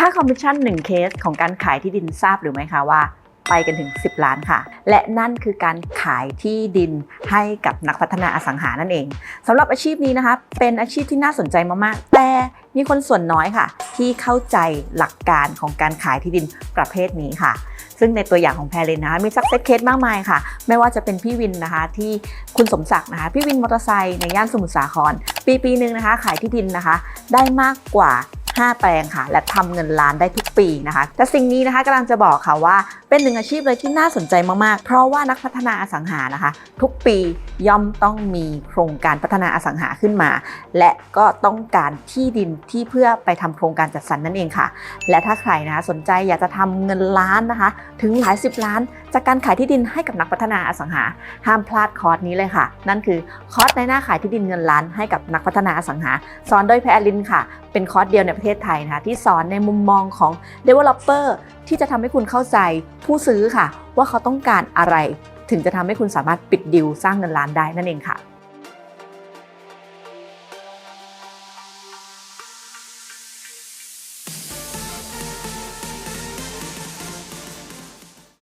ค่าคอมมิชชั่น1เคสของการขายที่ดินทราบหรือไม่คะว่า ไปกันถึง 10 ล้านค่ะ และนั่นคือการขายที่ดินให้กับนักพัฒนาอสังหานั่นเองสำหรับอาชีพนี้นะคะ เป็นอาชีพที่น่าสนใจมากๆ แต่มีคนส่วนน้อยค่ะ ที่เข้าใจหลักการของการขายที่ดินประเภทนี้ค่ะซึ่งในตัวอย่างของแพรเลนนะคะมีซักเซสเคสมากมายค่ะ ไม่ว่าจะเป็นพี่วินนะคะที่คุณสมศักดิ์นะคะพี่วินมอเตอร์ไซค์ในย่านสมุทรสาคร ปีปีหนึ่งนะคะ ขายที่ดินนะคะ ได้มากกว่า 5 แปลงค่ะ และทำเงินล้านได้ทุกปีนะคะ แต่สิ่งนี้นะคะกำลังจะบอกค่ะว่าเป็นหนึ่งอาชีพเลยที่น่าสนใจมากๆ เพราะว่านักพัฒนาอสังหานะคะ ทุกปีย่อมต้องมีโครงการพัฒนาอสังหาขึ้นมา และก็ต้องการที่ดินที่เพื่อไปทำโครงการจัดสรรนั่นเองค่ะ และถ้าใครนะคะสนใจอยากจะทำเงินล้านนะคะ ถึงหลายสิบล้าน จากการขายที่ดินให้กับนักพัฒนาอสังหา ห้ามพลาดคอร์สนี้เลยค่ะ นั่นคือคอร์สในหน้าขายที่ดินเงินล้านให้กับนักพัฒนาอสังหาสอนโดยแพรลินค่ะ เป็นคอร์สเดียวในประเทศไทยนะคะที่สอนในมุมมองของ Developer ที่จะทำให้คุณเข้าใจผู้ซื้อค่ะ ว่าเขาต้องการอะไร ถึงจะทำให้คุณสามารถปิดดิวสร้างเงินล้านได้นั่นเองค่ะ